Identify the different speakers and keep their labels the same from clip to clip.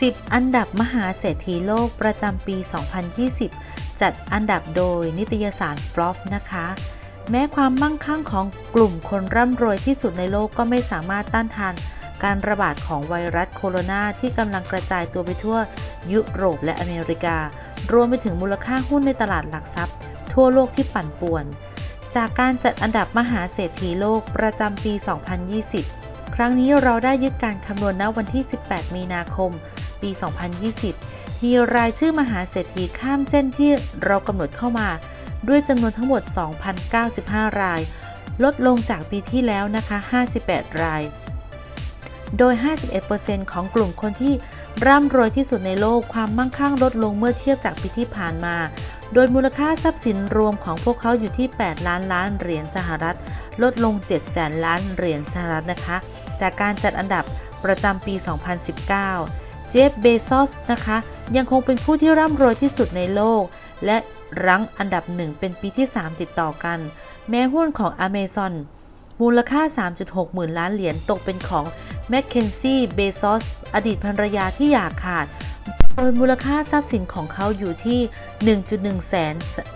Speaker 1: 10 อันดับมหาเศรษฐีโลกประจำปี 2020 จัดอันดับโดยนิตยสารฟลอฟนะคะ แม้ความมั่งคั่งของกลุ่มคนร่ำรวยที่สุดในโลกก็ไม่สามารถต้านทาน การระบาดของไวรัสโคโรนาที่กำลังกระจายตัวไปทั่วยุโรปและอเมริกา รวมไปถึงมูลค่าหุ้นในตลาดหลักทรัพย์ ทั่วโลกที่ปั่นป่วน จากการจัดอันดับมหาเศรษฐีโลกประจำปี 2020 ครั้งนี้เราได้ยึดการคำนวณณวันที่ 18 มีนาคม 2020 มีรายชื่อมหาเศรษฐีข้ามเส้นที่เรากำหนดเข้ามา ด้วยจำนวนทั้งหมด 2,095 ราย ลดลงจากปีที่แล้วนะคะ 58 ราย โดย 51%ของกลุ่มคนที่ร่ำรวยที่สุดในโลกความมั่งคั่งลดลงเมื่อเทียบจากปีที่ผ่านมา โดยมูลค่าทรัพย์สินรวมของพวกเขาอยู่ที่ 8 ล้านล้านเหรียญสหรัฐ ลดลง 7 แสนล้านเหรียญสหรัฐนะคะ จากการจัดอันดับประจำปี 2019 จฟเบซอสนะคะ ยังคงเป็นผู้ที่ร่ำรวยที่สุดในโลก และรั้งอันดับหนึ่งเป็นปีที่ 3 ติดต่อกัน แม้หุ้นของ Amazon มูลค่า 3.6 หมื่นล้านเหรียญตกเป็นของแมคเคนซี่เบซอสอดีตภรรยาที่อยากขาด โดยมูลค่าทรัพย์สินของเขาอยู่ที่ 1.1 แสน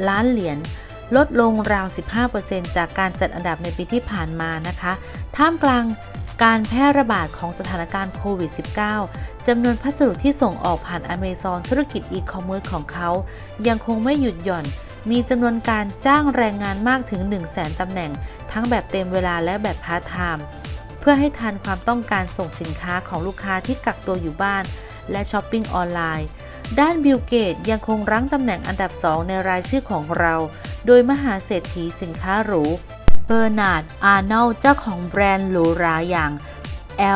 Speaker 1: ล้านเหรียญลดลงราว 15%จากการจัดอันดับในปีที่ผ่านมานะคะ ท่ามกลางการแพร่ระบาดของสถานการณ์โควิด -19 จำนวนพัสดุที่ส่งออกผ่านอเมซอนธุรกิจอีคอมเมิร์ซของเขา ยังคงไม่หยุดหย่อน มีจำนวนการจ้างแรงงานมากถึง 1 0 0 0 0แสนตำแหน่ง ทั้งแบบเต็มเวลาและแบบพาร์ทไทม์เพื่อให้ทันความต้องการส่งสินค้าของลูกค้าที่กักตัวอยู่บ้าน และช้อปปิ้งออนไลน์ ด้านบิลเกตยังคงรั้งตำแหน่งอันดับ2ในรายชื่อของเรา โดยมหาเศรษฐีสินค้าหรูเบอร์นาร์ดอาร์เนลเจ้าของแบรนด์หรูหราอย่าง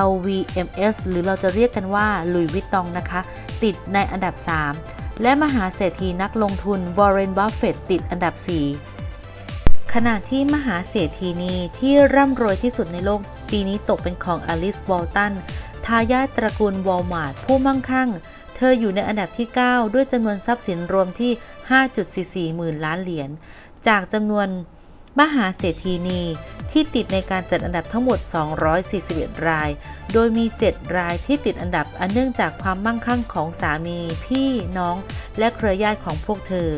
Speaker 1: LVMS หรือเราจะเรียกกันว่าลุยวิตตองนะคะ ติดในอันดับ 3 และมหาเศรษฐีนักลงทุนวอร์เรนบัฟเฟตติดอันดับ 4 ขณะที่มหาเศรษฐีนีที่ร่ำรวยที่สุดในโลก ปีนี้ตกเป็นของอลิสวอลตันทายาทตระกูลวอลมาร์ทผู้มั่งคั่ง เธออยู่ในอันดับที่ 9 ด้วยจำนวนทรัพย์สินรวมที่ 5.44 หมื่นล้านเหรียญจากจำนวน มหาเศรษฐีนี ที่ติดในการจัดอันดับทั้งหมด 241 ราย โดยมี 7 รายที่ติดอันดับอันเนื่องจากความมั่งคั่งของสามี พี่น้อง และเครือญาติของพวกเธอ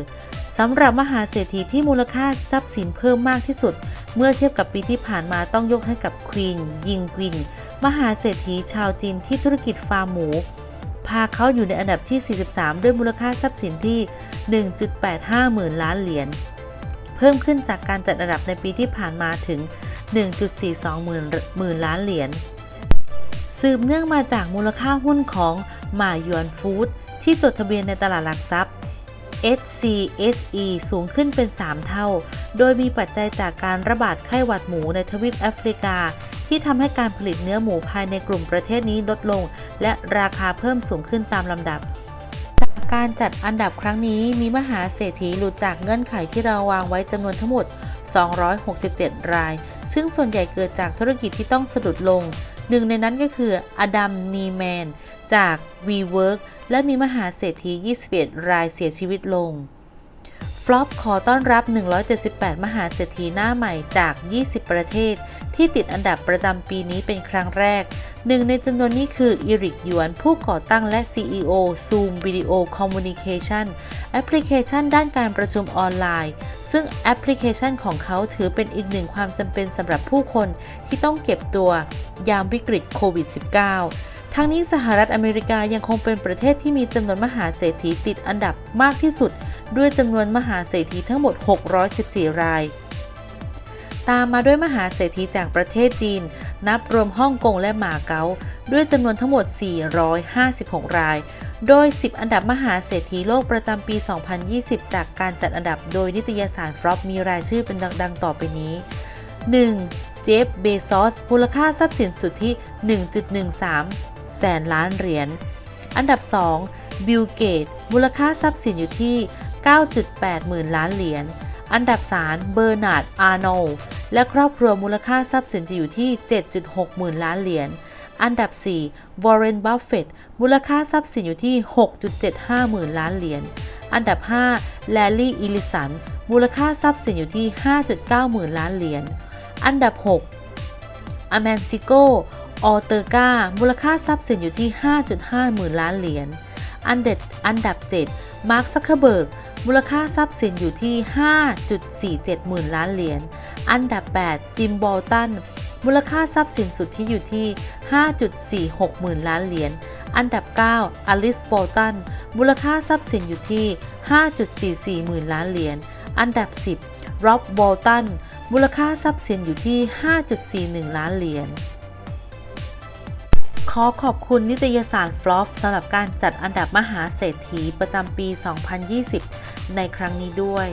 Speaker 1: สำหรับมหาเศรษฐีที่มูลค่าทรัพย์สินเพิ่มมากที่สุด เมื่อเทียบกับปีที่ผ่านมาต้องยกให้กับควีนยิงกวิน มหาเศรษฐีชาวจีนที่ธุรกิจฟาร์มหมู พาเขาอยู่ในอันดับที่ 43 ด้วยมูลค่าทรัพย์สินที่ 1.85 หมื่นล้านเหรียญ เพิ่มขึ้นจากการจัดอันดับในปีที่ผ่านมาถึง 1.42หมื่นหมื่นล้านเหรียญ สืบเนื่องมาจากมูลค่าหุ้นของหมาหยวนฟู้ดที่จดทะเบียนในตลาดหลักทรัพย์ HCSE สูงขึ้นเป็น 3 เท่า โดยมีปัจจัยจากการระบาดไข้หวัดหมูในทวีปแอฟริกา ที่ทำให้การผลิตเนื้อหมูภายในกลุ่มประเทศนี้ลดลง และราคาเพิ่มสูงขึ้นตามลำดับ การจัดอันดับครั้งนี้มีมหาเศรษฐีหลุดจากเงื่อนไขที่เราวางไว้จำนวนทั้งหมด 267 ราย ซึ่งส่วนใหญ่เกิดจากธุรกิจที่ต้องสะดุดลง หนึ่งในนั้นก็คืออดัมนีแมน จาก WeWork และมีมหาเศรษฐี 21 รายเสียชีวิตลงฟลอปขอต้อนรับ 178 มหาเศรษฐีหน้าใหม่จาก 20 ประเทศ ที่ติดอันดับประจำปีนี้เป็นครั้งแรก หนึ่งในจำนวนนี้คืออีริกยวน ผู้ก่อตั้งและ CEO Zoom Video Communication แอปพลิเคชันด้านการประชุมออนไลน์ ซึ่งแอปพลิเคชันของเขาถือเป็นอีกหนึ่งความจำเป็นสำหรับผู้คนที่ต้องเก็บตัวยามวิกฤตโควิด -19 ทั้งนี้สหรัฐอเมริกายังคงเป็นประเทศที่มีจำนวนมหาเศรษฐีติดอันดับมากที่สุด ด้วยจำนวนมหาเศรษฐีทั้งหมด 614 ราย ตามมาด้วยมหาเศรษฐีจากประเทศจีน นับรวมฮ่องกงและหมาเก๊าด้วยจำนวนทั้งหมด 456 ราย โดย 10 อันดับมหาเศรษฐีโลกประจำปี 2020 จากการจัดอันดับโดยนิตยสารฟรอปมีรายชื่อเป็นดังๆต่อไปนี้ 1. เจฟ เบซอสมูลค่าทรัพย์สินสุทธิ 1.13 แสนล้านเหรียญ อันดับ 2. บิล เกต มูลค่าทรัพย์สินอยู่ที่ 9.8 หมื่นล้านเหรียญ อันดับ 3 เบอร์นาร์ด อาร์โน และครอบครัวมูลค่าทรัพย์สินจะอยู่ที่ 7.6 หมื่นล้านเหรียญ อันดับ 4 วอร์เรน บัฟเฟตมูลค่าทรัพย์สินอยู่ที่ 6.75 หมื่นล้านเหรียญ อันดับ 5 แลลี่ อิลิสัน มูลค่าทรัพย์สินอยู่ที่ 5.9 หมื่นล้านเหรียญ อันดับ 6 อแมนซิโก ออเตอร์กา มูลค่าทรัพย์สินอยู่ที่ 5.5 หมื่นล้านเหรียญ อันเด็ดอันดับ 7 มาร์คซักเคเบิร์ก มูลค่าทรัพย์สินอยู่ที่ 5.47 หมื่นล้านเหรียญ อันดับ 8 จิมบอลตัน มูลค่าทรัพย์สินสุทธิอยู่ที่ 5.46 หมื่นล้านเหรียญ อันดับ 9 อลิสบอลตัน มูลค่าทรัพย์สินอยู่ที่ 5.44 หมื่นล้านเหรียญ อันดับ 10ร็อบบอลตัน มูลค่าทรัพย์สินอยู่ที่ 5.41 ล้านเหรียญขอขอบคุณนิตยสารฟลอฟสำหรับการจัดอันดับมหาเศรษฐีประจำปี 2020 ในครั้งนี้ด้วย